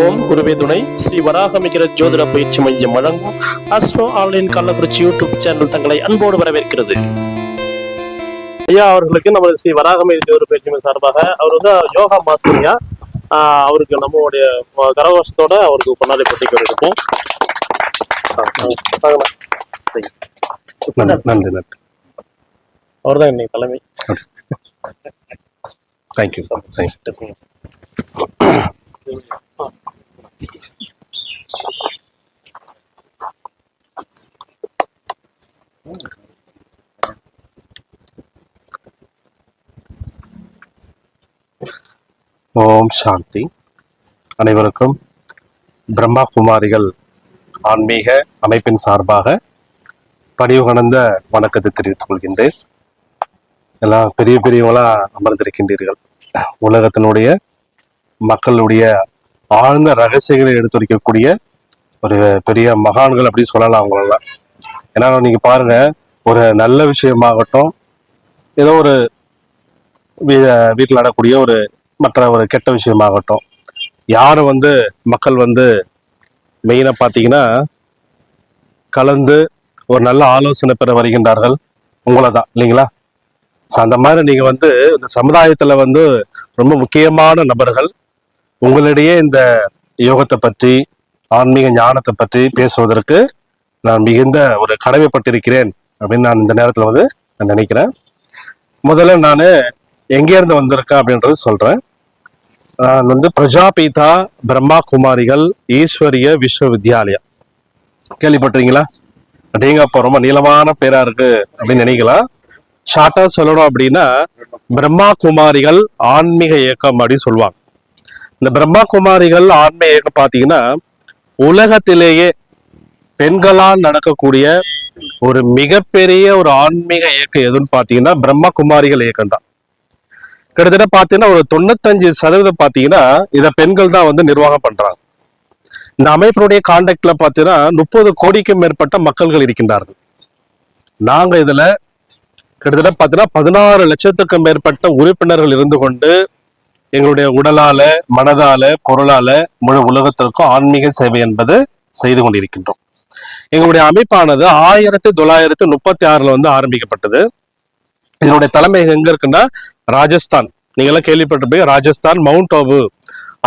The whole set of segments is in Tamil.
ஓம் குருவே துணை. ஸ்ரீ வராகமிகிற ஜோதிட பயிற்சி மையம் வழங்கும் astro online Kallakurichi YouTube channel தங்களை அன்போடு வரவேற்கிறது. ஐயா அவர்களுக்கு நம்ம ஸ்ரீ வராகமி ஜோதிட பயிற்சி சார்பாக அவர் வந்து யோகா மாஸ்டர் ஐயா. ஆஹ் அவருக்கு நம்மளுடைய கரகோஷத்தோட அவருக்கு பொன்னாடி போட்டிக்கு நன்றி நன்றி நன்றி. அவர் தான் இன்னைக்கு தலைமை. தேங்க்யூ தேங்க்யூ ஓம் சாந்தி. அனைவருக்கும் பிரம்மா குமாரிகள் ஆன்மீக அமைப்பின் சார்பாக பணிவுகணந்த வணக்கத்தை தெரிவித்துக் கொள்கின்றேன். எல்லாம் பெரிய பெரியவங்களா அமர்ந்திருக்கின்றீர்கள். உலகத்தினுடைய மக்களுடைய ஆழ்ந்த ரகசியங்களை எடுத்துரைக்கக்கூடிய ஒரு பெரிய மகான்கள் அப்படி சொல்லலாம் அவங்களெல்லாம். ஏன்னா நீங்க பாருங்க ஒரு நல்ல விஷயமாகட்டும் ஏதோ ஒரு வீ- வீட்டில் நடக்கூடிய ஒரு மற்ற ஒரு கெட்ட விஷயமாகட்டும் யார் வந்து மக்கள் வந்து மெயினாக பார்த்தீங்கன்னா கலந்து ஒரு நல்ல ஆலோசனை பெற வருகின்றார்கள் உங்களை தான் இல்லைங்களா? ஸோ அந்த மாதிரி நீங்கள் வந்து இந்த சமுதாயத்தில் வந்து ரொம்ப முக்கியமான நபர்கள் உங்களிடையே இந்த யோகத்தை பற்றி ஆன்மீக ஞானத்தை பற்றி பேசுவதற்கு நான் மிகுந்த ஒரு கடமைப்பட்டிருக்கிறேன் அப்படின்னு நான் இந்த நேரத்தில் வந்து நான் நினைக்கிறேன். முதல்ல நான் எங்கேருந்து வந்திருக்கேன் அப்படின்றது சொல்கிறேன் நான் வந்து பிரஜாபீதா பிரம்மா குமாரிகள் ஈஸ்வரிய விஸ்வவித்யாலயா. கேள்விப்பட்டிருக்கீங்களா? அப்படிங்கப்போ ரொம்ப நீளமான பேரா இருக்கு அப்படின்னு நினைக்கலாம் ஷார்ட்டா சொல்லணும் அப்படின்னா பிரம்மா குமாரிகள் ஆன்மீக இயக்கம் அப்படின்னு சொல்லுவாங்க. இந்த பிரம்மா குமாரிகள் ஆன்மீக இயக்கம் பார்த்தீங்கன்னா உலகத்திலேயே பெண்களால் நடக்கக்கூடிய ஒரு மிகப்பெரிய ஒரு ஆன்மீக இயக்கம் எதுன்னு பார்த்தீங்கன்னா பிரம்மா குமாரிகள் இயக்கம் தான் கிட்டத்தட்ட பார்த்தீங்கன்னா ஒரு தொண்ணூத்தஞ்சு சதவீதம் பார்த்தீங்கன்னா இதை பெண்கள் தான் வந்து நிர்வாகம் பண்றாங்க. இந்த அமைப்பினுடைய கான்டாக்ட்ல பார்த்தீங்கன்னா முப்பது கோடிக்கும் மேற்பட்ட மக்கள்கள் இருக்கின்றார்கள். நாங்க இதுல கிட்டத்தட்ட பார்த்தீங்கன்னா பதினாறு லட்சத்துக்கும் மேற்பட்ட உறுப்பினர்கள் இருந்து கொண்டு எங்களுடைய உடலால மனதால பொருளால முழு உலகத்திற்கும் ஆன்மீக சேவை என்பது செய்து கொண்டிருக்கின்றோம். எங்களுடைய அமைப்பானது ஆயிரத்தி தொள்ளாயிரத்தி முப்பத்தி ஆறுல வந்து ஆரம்பிக்கப்பட்டது. இதனுடைய தலைமை எங்க இருக்குன்னா ராஜஸ்தான். நீங்க எல்லாம் கேள்விப்பட்டிருப்பீங்க ராஜஸ்தான் மவுண்ட் ஆபு.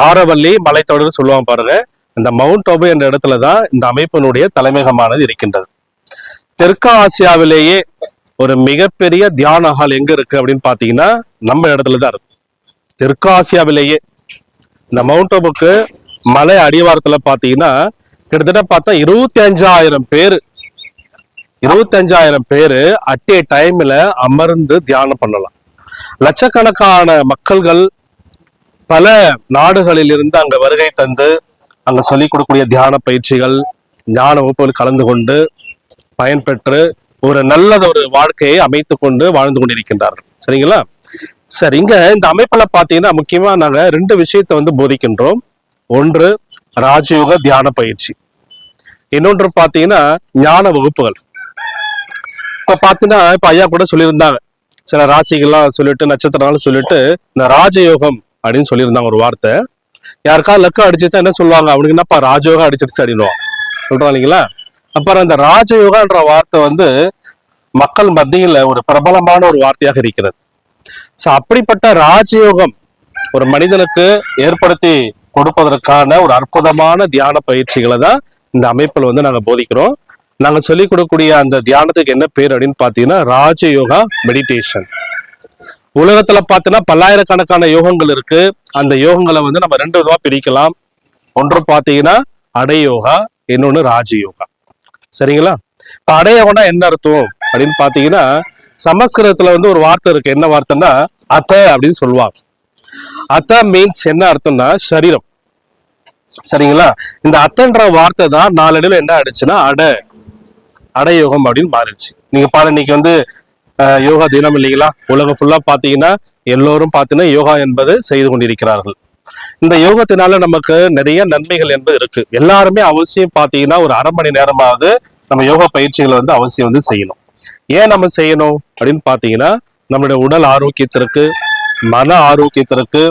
ஆரவல்லி மலைத்தொடர் சொல்லுவாங்க பாருங்க. இந்த மவுண்ட் ஆபு என்ற இடத்துல தான் இந்த அமைப்பினுடைய தலைமையகமானது இருக்கின்றது. தெற்கு ஆசியாவிலேயே ஒரு மிகப்பெரிய தியான ஹால் எங்க இருக்கு அப்படின்னு பாத்தீங்கன்னா நம்ம இடத்துல தான் இருக்கு. தெற்கு ஆசியாவிலேயே இந்த மவுண்ட் அபுக்கு மலை அடிவாரத்துல பாத்தீங்கன்னா கிட்டத்தட்ட பார்த்தா இருபத்தி அஞ்சாயிரம் பேர் இருபத்தஞ்சாயிரம் பேர் அட் ஏ டைம்ல அமர்ந்து தியானம் பண்ணலாம். லட்சக்கணக்கான மக்கள்கள் பல நாடுகளில் இருந்து அங்க வருகை தந்து அங்க சொல்லிக் கொடுக்கக்கூடிய தியான பயிற்சிகள் ஞான வகுப்புகள் கலந்து கொண்டு பயன்பெற்று ஒரு நல்லத ஒரு வாழ்க்கையை அமைத்து கொண்டு வாழ்ந்து கொண்டிருக்கின்றார்கள். சரிங்களா? சரி இங்க இந்த அமைப்புல பாத்தீங்கன்னா முக்கியமா நாங்க ரெண்டு விஷயத்தை வந்து போதிக்கின்றோம். ஒன்று ராஜயோக தியான பயிற்சி. இன்னொன்று பாத்தீங்கன்னா ஞான வகுப்புகள். இப்ப பாத்தீங்கன்னா இப்ப ஐயா கூட சொல்லியிருந்தாங்க. சில ராசிகள்லாம் சொல்லிட்டு நட்சத்திரம்லாம் சொல்லிட்டு இந்த ராஜயோகம் அப்படின்னு சொல்லியிருந்தாங்க ஒரு வார்த்தை. யாருக்கா லக்கு அடிச்சிச்சா என்ன சொல்லுவாங்க? அவனுக்கு என்னப்பா ராஜயோகம் அடிச்சிருச்சு அப்படின்னுவான் சொல்றான் இல்லைங்களா? அப்புறம் அந்த ராஜயோகான்ற வார்த்தை வந்து மக்கள் மத்தியில் ஒரு பிரபலமான ஒரு வார்த்தையாக இருக்கிறது. சோ அப்படிப்பட்ட ராஜயோகம் ஒரு மனிதனுக்கு ஏற்படுத்தி கொடுப்பதற்கான ஒரு அற்புதமான தியான பயிற்சிகளை தான் இந்த அமைப்பில் வந்து நாங்க போதிக்கிறோம். நாங்க சொல்லிக் கொடுக்கக்கூடிய அந்த தியானத்துக்கு என்ன பேர் அப்படின்னு பாத்தீங்கன்னா ராஜயோகா மெடிடேஷன். உலகத்துல பாத்தீங்கன்னா பல்லாயிரக்கணக்கான யோகங்கள் இருக்கு. அந்த யோகங்களை வந்து நம்ம ரெண்டு விதமா பிரிக்கலாம். ஒன்று பாத்தீங்கன்னா அடையோகா இன்னொன்னு ராஜயோகா. சரிங்களா? இப்ப அடையோகம்னா என்ன அர்த்தம் அப்படின்னு பாத்தீங்கன்னா சமஸ்கிருதத்துல வந்து ஒரு வார்த்தை இருக்கு. என்ன வார்த்தைன்னா அத்த அப்படின்னு சொல்லுவாங்க. அத்த மீன்ஸ் என்ன அர்த்தம்னா சரீரம். சரிங்களா? இந்த அத்தன்ற வார்த்தை தான் நாளடைவில் என்ன ஆயிடுச்சுன்னா அட அடயோகம் அப்படின்னு மாறிடுச்சு. நீங்க பாரு இன்னைக்கு வந்து யோகா தினம் இல்லைங்களா? உலகம் ஃபுல்லா பாத்தீங்கன்னா எல்லோரும் பார்த்தீங்கன்னா யோகா என்பது செய்து கொண்டிருக்கிறார்கள். இந்த யோகத்தினால நமக்கு நிறைய நன்மைகள் என்பது இருக்கு. எல்லாருமே அவசியம் பாத்தீங்கன்னா ஒரு அரை மணி நேரமாவது நம்ம யோகா பயிற்சிகளை வந்து அவசியம் வந்து செய்யணும். ஏன் நம்ம செய்யணும் அப்படின்னு பார்த்தீங்கன்னா நம்மளுடைய உடல் ஆரோக்கியத்திற்கு மன ஆரோக்கியத்திற்கு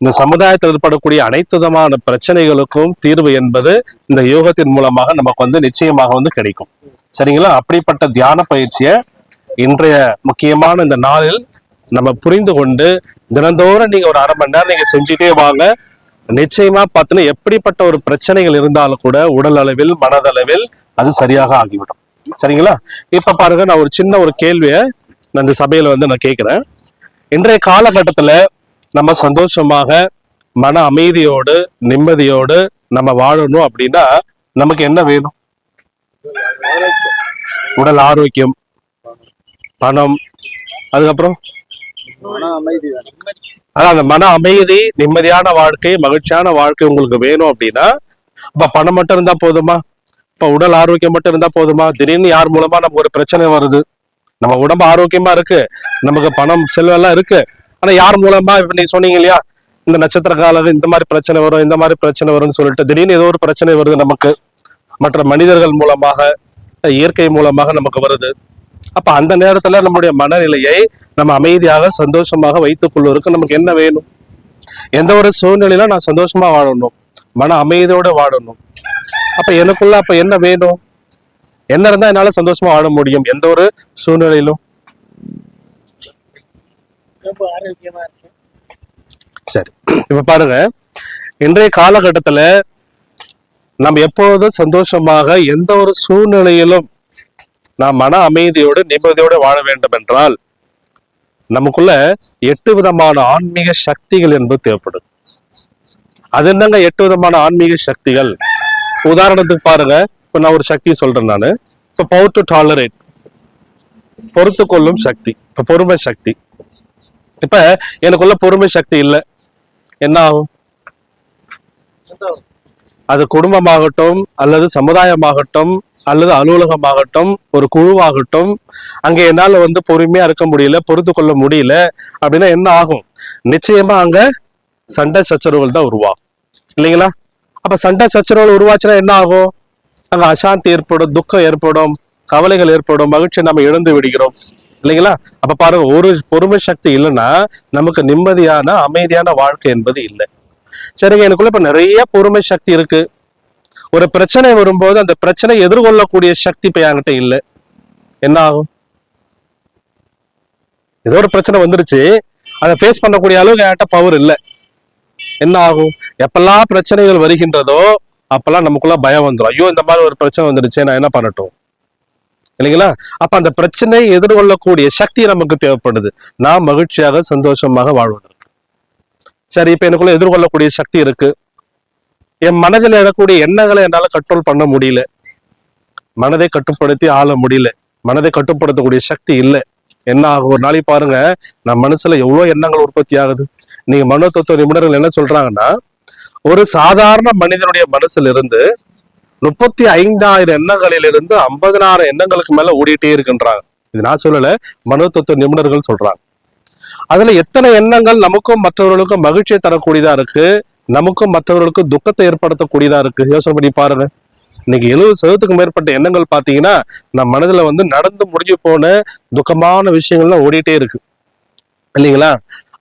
இந்த சமுதாயத்தில் ஏற்படக்கூடிய அனைத்து விதமான பிரச்சனைகளுக்கும் தீர்வு என்பது இந்த யோகத்தின் மூலமாக நமக்கு வந்து நிச்சயமாக வந்து கிடைக்கும். சரிங்களா? அப்படிப்பட்ட தியான பயிற்சியை இன்றைய முக்கியமான இந்த நாளில் நம்ம புரிந்து கொண்டு தினந்தோறும் நீங்க ஒரு அரை மணி நேரம் நீங்க செஞ்சுட்டே வாங்க. நிச்சயமா பார்த்தீங்கன்னா எப்படிப்பட்ட ஒரு பிரச்சனைகள் இருந்தாலும் கூட உடல் அளவில் மனதளவில் அது சரியாக ஆகிவிடும். சரிங்களா? இப்ப பாருங்க நான் ஒரு சின்ன ஒரு கேள்வியை நான் இந்த சபையில வந்து நான் கேட்கிறேன். இன்றைய காலகட்டத்துல நம்ம சந்தோஷமாக மன அமைதியோடு நிம்மதியோடு நம்ம வாழணும் அப்படின்னா நமக்கு என்ன வேணும்? உடல் ஆரோக்கியம் பணம் அதுக்கப்புறம்? ஆனா அந்த மன அமைதி நிம்மதியான வாழ்க்கை மகிழ்ச்சியான வாழ்க்கை உங்களுக்கு வேணும் அப்படின்னா இப்ப பணம் மட்டும் இருந்தா போதுமா? இப்போ உடல் ஆரோக்கியம் மட்டும் இருந்தால் போதுமா? திடீர்னு யார் மூலமா நமக்கு ஒரு பிரச்சனை வருது? நம்ம உடம்பு ஆரோக்கியமா இருக்கு. நமக்கு பணம் செல்வம் எல்லாம் இருக்கு. ஆனா யார் மூலமா? இப்ப நீ சொன்னீங்க இல்லையா? இந்த நட்சத்திர காலம் இந்த மாதிரி பிரச்சனை வரும் இந்த மாதிரி பிரச்சனை வரும்னு சொல்லிட்டு திடீர்னு ஏதோ ஒரு பிரச்சனை வருது நமக்கு. மற்ற மனிதர்கள் மூலமாக இயற்கை மூலமாக நமக்கு வருது. அப்ப அந்த நேரத்துல நம்முடைய மனநிலையை நம்ம அமைதியாக சந்தோஷமாக வைத்துக் கொள்வதற்கு நமக்கு என்ன வேணும்? எந்த ஒரு சூழ்நிலையில நான் சந்தோஷமா வாழணும்? மன அமைதியோட வாழணும். அப்ப எனக்குள்ள அப்ப என்ன வேணும்? என்ன இருந்தா என்னால சந்தோஷமா வாழ முடியும்? எந்த ஒரு சூழ்நிலையிலும். சரி. இப்ப பாருங்க. இன்றைய காலகட்டத்துல நம்ம எப்பொழுதும் சந்தோஷமாக எந்த ஒரு சூழ்நிலையிலும் நாம் மன அமைதியோடு நிம்மதியோடு வாழ வேண்டும் என்றால் நமக்குள்ள எட்டு விதமான ஆன்மீக சக்திகள் என்பது தேவைப்படுது அது என்னங்க எட்டு விதமான ஆன்மீக சக்திகள்? உதாரணத்துக்கு பாருங்க. இப்ப நான் ஒரு சக்தி சொல்றேன் நான். இப்ப பவர் டு டாலரேட் பொறுத்து கொள்ளும் சக்தி. இப்ப பொறுமை சக்தி. இப்ப எனக்குள்ள பொறுமை சக்தி இல்லை. என்ன ஆகும்? அது குடும்பமாகட்டும் அல்லது சமுதாயமாகட்டும் அல்லது அலுவலகமாகட்டும் ஒரு குழுவாகட்டும் அங்க என்னால வந்து பொறுமையா இருக்க முடியல பொறுத்து கொள்ள முடியல அப்படின்னா என்ன ஆகும்? நிச்சயமா அங்க சண்டை சச்சரவுகள் தான் உருவாகும். இல்லைங்களா? அப்போ சண்டை சச்சரவுகள் உருவாச்சுன்னா என்ன ஆகும்? அங்கே அசாந்தி ஏற்படும் துக்கம் ஏற்படும் கவலைகள் ஏற்படும் மகிழ்ச்சியை நம்ம இழந்து விடுகிறோம். இல்லைங்களா? அப்ப பாருங்க ஒரு பொறுமை சக்தி இல்லைன்னா நமக்கு நிம்மதியான அமைதியான வாழ்க்கை என்பது இல்லை. சரிங்க எனக்குள்ள இப்போ நிறைய பொறுமை சக்தி இருக்கு. ஒரு பிரச்சனை வரும்போது அந்த பிரச்சனை எதிர்கொள்ளக்கூடிய சக்தி இப்போ என்கிட்ட இல்லை. என்ன ஆகும்? ஏதோ ஒரு பிரச்சனை வந்துருச்சு. அதை ஃபேஸ் பண்ணக்கூடிய அளவுக்கு என்கிட்ட பவர் இல்லை. என்ன ஆகும் எப்பெல்லாம் பிரச்சனைகள் வருகின்றதோ அப்பெல்லாம் நமக்குள்ள பயம் வந்துடும் ஐயோ இந்த மாதிரி ஒரு பிரச்சனை வந்துருச்சு நான் என்ன பண்ணட்டும்? இல்லைங்களா? அப்ப அந்த பிரச்சனையை எதிர்கொள்ளக்கூடிய சக்தி நமக்கு தேவைப்படுது. நான் மகிழ்ச்சியாக சந்தோஷமாக வாழ்வதற்கு. சரி இப்ப எனக்குள்ள எதிர்கொள்ளக்கூடிய சக்தி இருக்கு. என் மனதில் எழக்கூடிய எண்ணங்களை என்னால கண்ட்ரோல் பண்ண முடியல. மனதை கட்டுப்படுத்தி ஆள முடியல. மனதை கட்டுப்படுத்தக்கூடிய சக்தி இல்லை. என்ன ஆகும்? ஒரு நாளைக்கு பாருங்க நம்ம மனசுல எவ்வளவு எண்ணங்கள் உற்பத்தி ஆகுது? நீங்க மனோ தத்துவ நிபுணர்கள் என்ன சொல்றாங்கன்னா ஒரு சாதாரண மனிதனுடைய மனசுல இருந்து முப்பத்தி ஐந்தாயிரம் எண்ணங்களிலிருந்து ஐம்பதனாயிரம் எண்ணங்களுக்கு மேல ஓடிட்டே இருக்குன்றாங்க. இது நான் சொல்லல மனோ தத்துவ நிபுணர்கள் சொல்றாங்க. அதுல எத்தனை எண்ணங்கள் நமக்கும் மற்றவர்களுக்கும் மகிழ்ச்சியை தரக்கூடியதா இருக்கு? நமக்கும் மற்றவர்களுக்கும் துக்கத்தை ஏற்படுத்தக்கூடியதா இருக்கு? யோசனை பண்ணி பாருங்க. இன்னைக்கு எழுபது சதவீதத்துக்கு மேற்பட்ட எண்ணங்கள் பாத்தீங்கன்னா நம்ம மனதுல வந்து நடந்து முடிஞ்சு போன துக்கமான விஷயங்கள்லாம் ஓடிட்டே இருக்கு. இல்லைங்களா?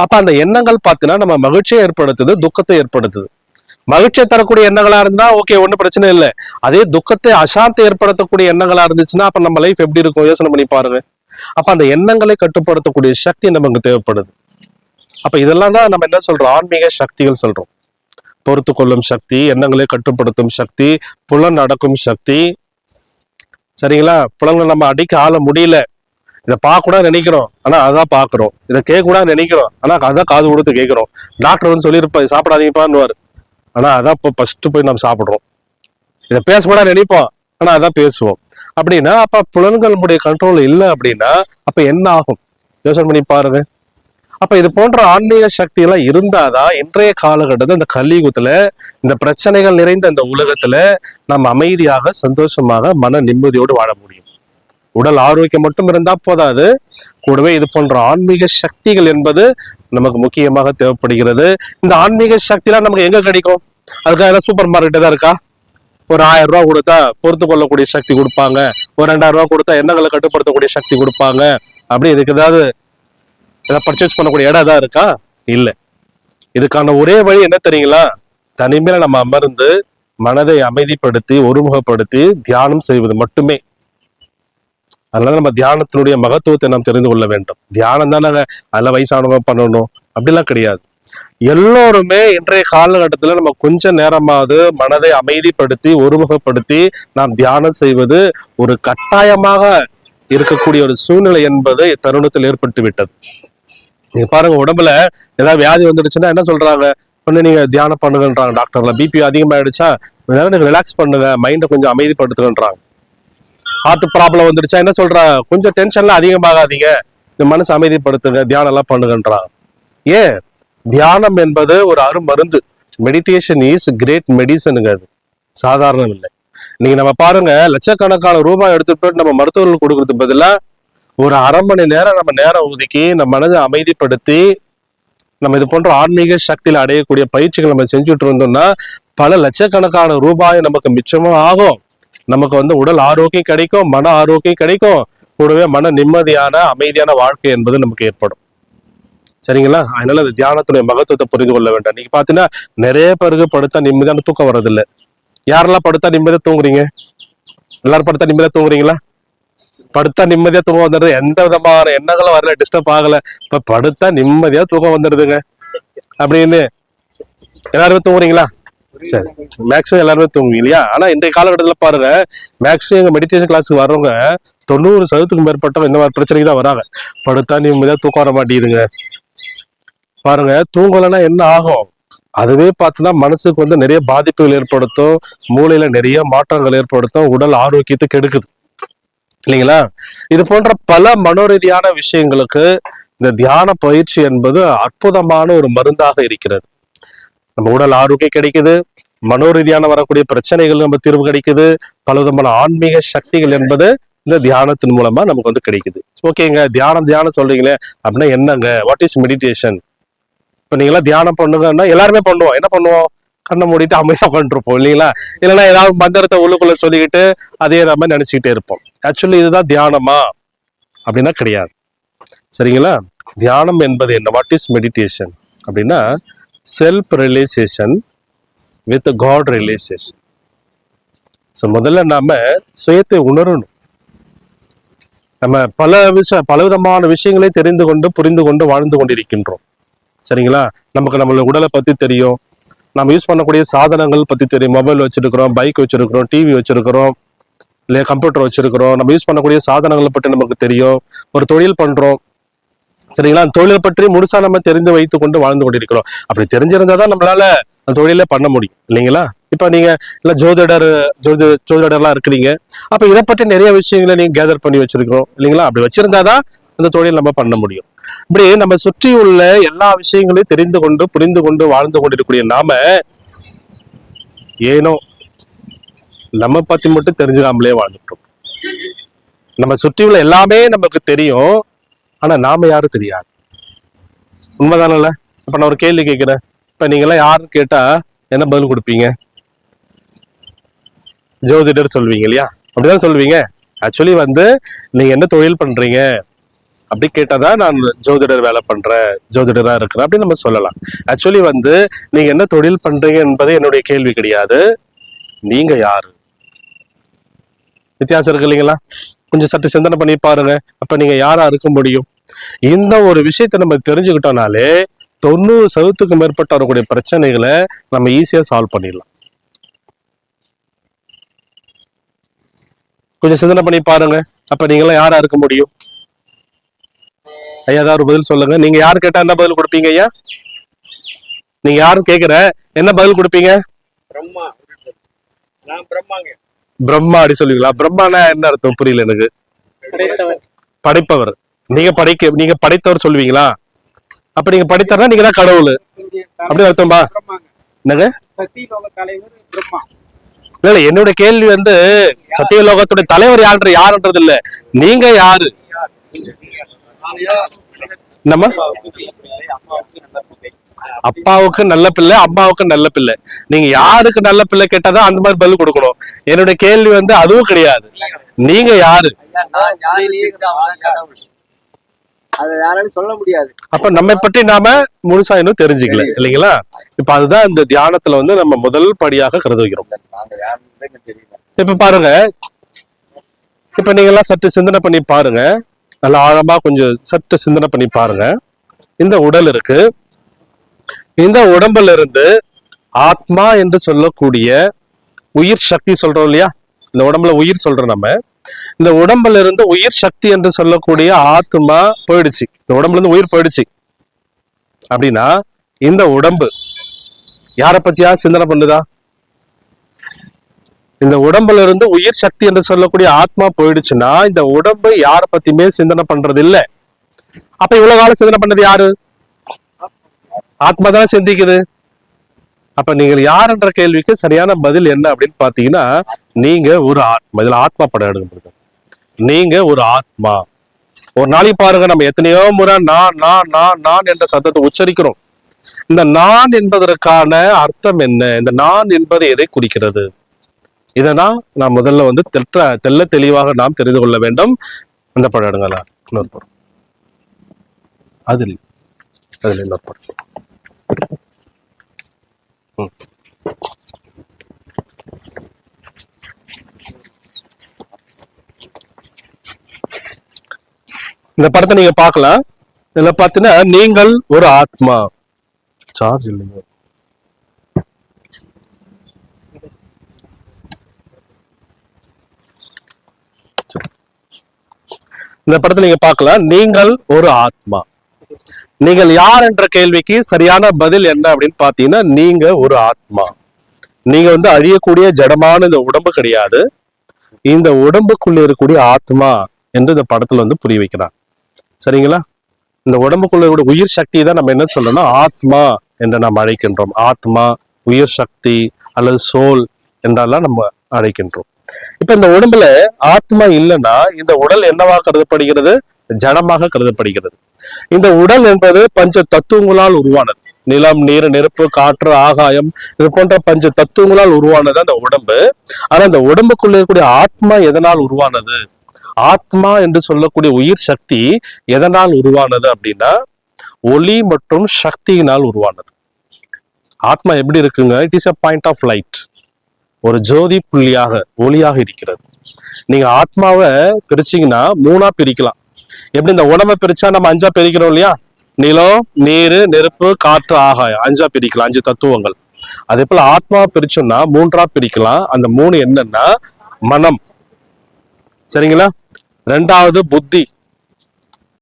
அப்ப அந்த எண்ணங்கள் பார்த்தீங்கன்னா நம்ம மகிழ்ச்சியை ஏற்படுத்துது துக்கத்தை ஏற்படுத்துது. மகிழ்ச்சியை தரக்கூடிய எண்ணங்களா இருந்தா ஓகே ஒன்றும் பிரச்சனை இல்லை. அதே துக்கத்தை அசாந்தி ஏற்படுத்தக்கூடிய எண்ணங்களா இருந்துச்சுன்னா அப்ப நம்ம லைஃப் எப்படி இருக்கும்? யோசனை பண்ணி பாருங்க. அப்ப அந்த எண்ணங்களை கட்டுப்படுத்தக்கூடிய சக்தி நமக்கு தேவைப்படுது. அப்ப இதெல்லாம் தான் நம்ம என்ன சொல்றோம்? ஆன்மீக சக்திகள் சொல்றோம். பொறுத்து கொள்ளும் சக்தி எண்ணங்களை கட்டுப்படுத்தும் சக்தி புலன் அடக்கும் சக்தி. சரிங்களா? புலன்களை நம்ம அடிக்க ஆள முடியல. இதை பார்க்கூட நினைக்கிறோம். ஆனா அதான் பாக்குறோம் இதை கேட்க நினைக்கிறோம். ஆனா அதான் காது கொடுத்து கேட்கிறோம். டாக்டர் வந்து சொல்லியிருப்பா சாப்பிடாதீங்கப்பான்னுவாரு. ஆனா அதான் இப்போ ஃபர்ஸ்ட் போய் நம்ம சாப்பிடுறோம். இதை பேசக்கூட நினைப்போம். ஆனா அதான் பேசுவோம். அப்படின்னா அப்ப புலன்கள் நம்முடைய கண்ட்ரோல் இல்லை அப்படின்னா அப்ப என்ன ஆகும்? யோசனை பண்ணி பாருங்க. அப்ப இது போன்ற ஆன்மீக சக்தி எல்லாம் இருந்தாதான் இன்றைய காலகட்டத்தில் இந்த கலியுகத்துல இந்த பிரச்சனைகள் நிறைந்த இந்த உலகத்துல நம்ம அமைதியாக சந்தோஷமாக மன நிம்மதியோடு வாழ முடியும். உடல் ஆரோக்கியம் மட்டும் இருந்தா போதாது. கூடவே இது போன்ற ஆன்மீக சக்திகள் என்பது நமக்கு முக்கியமாக தேவைப்படுகிறது. இந்த ஆன்மீக சக்திலாம் நமக்கு எங்க கிடைக்கும்? அதுக்காக சூப்பர் மார்க்கெட் தான் இருக்கா? ஒரு ஆயிரம் ரூபாய் கொடுத்தா பொறுத்து கொள்ளக்கூடிய சக்தி கொடுப்பாங்க. ஒரு ரெண்டாயிரம் ரூபாய் கொடுத்தா எண்ணங்களை கட்டுப்படுத்தக்கூடிய சக்தி கொடுப்பாங்க. அப்படி இதுக்கு ஏதாவது ஏதாவது பர்ச்சேஸ் பண்ணக்கூடிய இடம் தான் இருக்கா? இல்லை. இதுக்கான ஒரே வழி என்ன தெரியுங்களா? தனிமையில நம்ம அமர்ந்து மனதை அமைதிப்படுத்தி ஒருமுகப்படுத்தி தியானம் செய்வது மட்டுமே. அதனால நம்ம தியானத்தினுடைய மகத்துவத்தை நாம் தெரிந்து கொள்ள வேண்டும். தியானம் தானே அதெல்லாம் வயசானவங்க பண்ணணும். அப்படிலாம் கிடையாது. எல்லோருமே இன்றைய காலகட்டத்துல நம்ம கொஞ்ச நேரமாவது மனதை அமைதிப்படுத்தி ஒருமுகப்படுத்தி நாம் தியானம் செய்வது ஒரு கட்டாயமாக இருக்கக்கூடிய ஒரு சூழ்நிலை என்பது இத்தருணத்தில் ஏற்பட்டு விட்டது. நீங்க பாருங்க உடம்புல ஏதாவது வியாதி வந்துடுச்சுன்னா என்ன சொல்றாங்க? ஒண்ணு நீங்க தியானம் பண்ணுங்கன்றாங்க. டாக்டர்ல பிபி அதிகமாயிடுச்சா? நீங்க ரிலாக்ஸ் பண்ணுங்க. மைண்டை கொஞ்சம் அமைதிப்படுத்துங்கன்றாங்க. ஹார்ட் ப்ராப்ளம் வந்துடுச்சா? என்ன சொல்றான் கொஞ்சம் டென்ஷன்லாம் அதிகமாகாதீங்க. இந்த மனசு அமைதிப்படுத்துங்க தியானம் எல்லாம் பண்ணுங்கன்றான் ஏன்? தியானம் என்பது ஒரு அருமருந்து. மெடிடேஷன் இஸ் கிரேட் மெடிசனுங்க அது. சாதாரணம் இல்லை. நீங்க நம்ம பாருங்க லட்சக்கணக்கான ரூபாய் எடுத்துட்டு நம்ம மருத்துவர்களுக்கு கொடுக்கறதுக்கு பதிலா ஒரு அரை மணி நேரம் நம்ம நேரம் ஒதுக்கி நம்ம மனதை அமைதிப்படுத்தி நம்ம இது போன்ற ஆன்மீக சக்தியில் அடையக்கூடிய பயிற்சிகள் நம்ம செஞ்சுட்டு இருந்தோம்னா பல லட்சக்கணக்கான ரூபாய் நமக்கு மிச்சமும் ஆகும். நமக்கு வந்து உடல் ஆரோக்கியம் கிடைக்கும் மன ஆரோக்கியம் கிடைக்கும். கூடவே மன நிம்மதியான அமைதியான வாழ்க்கை என்பது நமக்கு ஏற்படும். சரிங்களா? அதனால அந்த தியானத்துடைய மகத்துவத்தை புரிந்து கொள்ள வேண்டாம். நீங்க பாத்தீங்கன்னா நிறைய பேருக்கு படுத்தா நிம்மதியான தூக்கம் வர்றதில்ல. யாரெல்லாம் படுத்தா நிம்மதியா தூங்குறீங்க? எல்லாரும் படுத்தா நிம்மதியா தூங்குறீங்களா? படுத்தா நிம்மதியா தூக்கம் வந்துடுது. எந்த விதமான எண்ணங்களும் வரல டிஸ்டர்ப் ஆகல. இப்ப படுத்தா நிம்மதியா தூக்கம் வந்துடுதுங்க. அப்படின்னு. எல்லாருமே தூங்குறீங்களா? சரி. மேக்ஸிமம் எல்லாருமே தூங்குவீங்க இல்லையா? ஆனா இன்றைய காலகட்டத்துல பாருங்க மேக்ஸிமம் எங்க மெடிடேஷன் கிளாஸுக்கு வர்றவங்க தொண்ணூறு சதவீதத்துக்கு மேற்பட்டவங்க இந்த மாதிரி பிரச்சனைக்கு தான் வராங்க. படுத்தா நிம்மதியா தூக்கம் வர மாட்டேங்குதுங்க. பாருங்க தூங்கலைன்னா என்ன ஆகும்? அதுவே பார்த்தோன்னா மனசுக்கு வந்து நிறைய பாதிப்புகள் ஏற்படுத்தும் மூளையில நிறைய மாற்றங்கள் ஏற்படுத்தும் உடல் ஆரோக்கியத்தை கெடுக்குது. இல்லைங்களா? இது போன்ற பல மனோரீதியான விஷயங்களுக்கு இந்த தியான பயிற்சி என்பது அற்புதமான ஒரு மருந்தாக இருக்கிறது. நம்ம உடல் ஆரோக்கியம் கிடைக்குது. மனோரீதியான வரக்கூடிய பிரச்சனைகள் நம்ம தீர்வு கிடைக்குது. பல விதமான ஆன்மீக சக்திகள் என்பது இந்த தியானத்தின் மூலமா நமக்கு வந்து கிடைக்குது. ஓகேங்க. தியானம் தியானம் சொல்றீங்களே. அப்படின்னா என்னங்க? வாட் இஸ் மெடிடேஷன் இப்போ நீங்களா தியானம் பண்ணுங்கன்னா எல்லாருமே பண்ணுவோம். என்ன பண்ணுவோம்? கண்ணை மூடிட்டு அமைதியாக பண்ணிருப்போம் இல்லைங்களா? இல்லைன்னா ஏதாவது மந்திரத்தை உள்ளுக்குள்ள சொல்லிக்கிட்டு அதே நம்ம நினைச்சுக்கிட்டே இருப்போம். ஆக்சுவலி இதுதான் தியானமா? அப்படின்னா கிடையாது. சரிங்களா? தியானம் என்பது என்ன? வாட் இஸ் மெடிடேஷன் அப்படின்னா self realisation with God relation so முதல்ல நாம் சுயத்தை உணரணும். நம்ம பல விஷய பலவிதமான விஷயங்களை தெரிந்து கொண்டு புரிந்து கொண்டு வாழ்ந்து கொண்டிருக்கின்றோம். சரிங்களா? நமக்கு நம்மளோட உடலை பற்றி தெரியும். நம்ம யூஸ் பண்ணக்கூடிய சாதனங்கள் பற்றி தெரியும். மொபைல் வச்சுருக்கிறோம் பைக் வச்சுருக்கிறோம் டிவி வச்சுருக்கிறோம் இல்லை கம்ப்யூட்டர் வச்சுருக்கிறோம். நம்ம யூஸ் பண்ணக்கூடிய சாதனங்களை பற்றி நமக்கு தெரியும். ஒரு தொழில் பண்ணுறோம் சரிங்களா? அந்த தொழிலை பற்றி முழுசா நம்ம தெரிந்து வைத்து கொண்டு வாழ்ந்து கொண்டிருக்கிறோம். அப்படி தெரிஞ்சிருந்தா தான் நம்மளால அந்த தொழிலே பண்ண முடியும். இல்லைங்களா? இப்ப நீங்க இல்ல ஜோதிடர் ஜோதி ஜோதிடர்லாம் இருக்கிறீங்க. அப்ப இதை பற்றி நிறைய விஷயங்களை நீங்க கேதர் பண்ணி வச்சிருக்கிறோம். இல்லைங்களா? அப்படி வச்சிருந்தாதான் அந்த தொழில் நம்ம பண்ண முடியும். இப்படி நம்ம சுற்றி உள்ள எல்லா விஷயங்களையும் தெரிந்து கொண்டு புரிந்து கொண்டு வாழ்ந்து கொண்டிருக்கக்கூடிய நாம ஏனோ நம்ம பத்தி மட்டும் தெரிஞ்சுக்காமலே வாழ்ந்துட்டோம். நம்ம சுற்றி உள்ள எல்லாமே நமக்கு தெரியும். ஆனால் நாம் யாரும் தெரியாது. உண்மைதானல்ல? இப்போ நான் ஒரு கேள்வி கேட்குறேன். இப்போ நீங்களாம் எல்லாம் யாருன்னு என்ன பதில் கொடுப்பீங்க? ஜோதிடர் சொல்வீங்க இல்லையா? அப்படிதான் சொல்வீங்க. ஆக்சுவலி வந்து நீங்கள் என்ன தொழில் பண்ணுறீங்க அப்படி கேட்டால் தான் நான் ஜோதிடர் வேலை பண்ணுறேன் ஜோதிடராக இருக்கிறேன் அப்படின்னு நம்ம சொல்லலாம். ஆக்சுவலி வந்து நீங்கள் என்ன தொழில் பண்ணுறீங்க என்பது என்னுடைய கேள்வி கிடையாது. நீங்கள் யார்? வித்தியாசம் இருக்கு இல்லைங்களா? கொஞ்சம் சற்று சிந்தனை பண்ணி பாருங்க. அப்போ நீங்கள் யாராக இருக்க முடியும்? இந்த ஒரு விஷயத்தை நம்ம தெரிஞ்சுக்கிட்டோம்னாலே தொண்ணூறு சதவீதத்துக்கு மேற்பட்ட வரக்கூடிய பிரச்சனைகளை நம்ம ஈஸியா சால்வ் பண்ணிடலாம். கொஞ்சம் சிந்தனை பண்ணி பாருங்க. அப்ப நீங்களாம் யாரா இருக்க முடியும்? ஐயா ஏதாவது பதில் சொல்லுங்க. நீங்க யாரு கேட்டா என்ன பதில் கொடுப்பீங்க ஐயா? நீங்க யாரும் கேக்குற என்ன பதில் கொடுப்பீங்க? பிரம்மா. பிரம்மா அப்படி சொல்லுவீங்களா? பிரம்மானா என்ன அர்த்தம்? புரியல எனக்கு. படைப்பவர். நீங்க படைக்க நீங்க படைத்தவர் சொல்லுவீங்களா? அப்ப நீங்க படைத்தவர்னா நீங்க தான் கடவுள். அப்படி அர்த்தம்பா? என்னங்க? இல்ல இல்ல என்னோட கேள்வி வந்து சத்தியலோகத்துடைய தலைவர் யாருன்ற யாருன்றது இல்ல. நீங்க யாரு? நம்ம அப்பாவுக்கு நல்ல பிள்ளை அம்மாவுக்கு நல்ல பிள்ளை. நீங்க யாருக்கு நல்ல பிள்ளை கேட்டாதான் அந்த மாதிரி பதில் கொடுக்கணும். என்னோட கேள்வி வந்து அதுவும் கிடையாது. நீங்க யாரு? அதை யாராலும் சொல்ல முடியாது. அப்ப நம்மை பற்றி நாம முழுசா இன்னும் தெரிஞ்சுக்கல இல்லைங்களா? இப்ப அதுதான் இந்த தியானத்துல வந்து நம்ம முதல் படியாக யாருன்னு தெரியல. இப்ப பாருங்க. இப்ப நீங்க எல்லாம் சற்று சிந்தனை பண்ணி பாருங்க. நல்லா ஆழமா கொஞ்சம் சற்று சிந்தனை பண்ணி பாருங்க. இந்த உடல் இருக்கு. இந்த உடம்புல இருந்து ஆத்மா என்று சொல்லக்கூடிய உயிர் சக்தி சொல்றோம் இல்லையா? இந்த உடம்புல உயிர் சொல்றோம் நம்ம. இந்த உடம்புல இருந்து உயிர் சக்தி என்று சொல்லக்கூடிய ஆத்மா போயிடுச்சு. இந்த உடம்புல இருந்து உயிர் போயிடுச்சு. அப்படின்னா இந்த உடம்பு யார பத்தியா சிந்தனை பண்ணுதா? இந்த உடம்புல இருந்து உயிர் சக்தி என்று சொல்லக்கூடிய ஆத்மா போயிடுச்சுன்னா இந்த உடம்பு யார பத்தியுமே சிந்தனை பண்றது இல்ல அப்ப இவ்வளவு காலம் சிந்தனை பண்ணது யாரு? ஆத்மா தானே சிந்திக்குது. அப்ப நீங்கள் யார் என்ற கேள்விக்கு சரியான பதில் என்ன அப்படின்னு பாத்தீங்கன்னா நீங்க ஒரு ஆத்மா இதுல ஆத்மா படம் எடுக்கிறது நீங்க ஒரு ஆத்மா. ஒரு நாளைக்கு பாருங்க நம்ம எத்தனையோ முறை நான் நான் நான் நான் என்ற சத்தத்தை உச்சரிக்கிறோம். இந்த நான் என்பதற்கான அர்த்தம் என்ன? இந்த நான் என்பது எதை குறிக்கிறது? இதனால் நாம் முதல்ல வந்து தெற்ற தெல்ல தெளிவாக நாம் தெரிந்து கொள்ள வேண்டும். அந்த படம் எடுங்களா இன்னொரு படம். அதில் அதில் இன்னொரு படம். இந்த படத்தை நீங்க பார்க்கலாம். இதுல பாத்தீங்கன்னா நீங்கள் ஒரு ஆத்மா. சார்ஜ் இல்லைங்க. இந்த படத்தை நீங்க பார்க்கலாம். நீங்கள் ஒரு ஆத்மா. நீங்கள் யார் என்ற கேள்விக்கு சரியான பதில் என்ன அப்படின்னு பாத்தீங்கன்னா நீங்க ஒரு ஆத்மா. நீங்க வந்து அழியக்கூடிய ஜடமான இந்த உடம்பு கிடையாது. இந்த உடம்புக்குள்ள இருக்கக்கூடிய ஆத்மா என்று இந்த படத்துல வந்து புரிய வைக்கிறான் சரிங்களா? இந்த உடம்புக்குள்ள இருக்கக்கூடிய உயிர் சக்தி தான் நம்ம என்ன சொல்லணும் ஆத்மா என்று நாம் அழைக்கின்றோம். ஆத்மா உயிர் சக்தி அல்லது சோல் என்றெல்லாம் நம்ம அழைக்கின்றோம். இப்ப இந்த உடம்புல ஆத்மா இல்லைன்னா இந்த உடல் என்னவா கருதப்படுகிறது? ஜடமாக கருதப்படுகிறது. இந்த உடல் என்பது பஞ்ச தத்துவங்களால் உருவானது. நிலம் நீர் நெருப்பு காற்று ஆகாயம் இது போன்ற பஞ்ச தத்துவங்களால் உருவானது அந்த உடம்பு. ஆனா இந்த உடம்புக்குள்ள இருக்கக்கூடிய ஆத்மா எதனால் உருவானது? ஆத்மா என்று சொல்லக்கூடிய உயிர் சக்தி எதனால் உருவானது அப்படின்னா ஒளி மற்றும் சக்தியினால் உருவானது. ஆத்மா எப்படி இருக்குங்க? It is a point of light ஒரு ஜோதி புள்ளியாக ஒளியாக இருக்கிறது. நீங்க ஆத்மாவை பிரிச்சிங்கன்னா மூணா பிரிக்கலாம். எப்படி இந்த உடம்பை பிரிச்சா நம்ம அஞ்சா பிரிக்கிறோம் இல்லையா? நிலம் நீர் நெருப்பு காற்று ஆகாயம். அஞ்சா பிரிக்கலாம் அஞ்சு தத்துவங்கள். அதே போல ஆத்மாவை பிரிச்சோம்னா மூன்றா பிரிக்கலாம். அந்த மூணு என்னன்னா மனம். சரிங்களா? ரெண்டாவது புத்தி.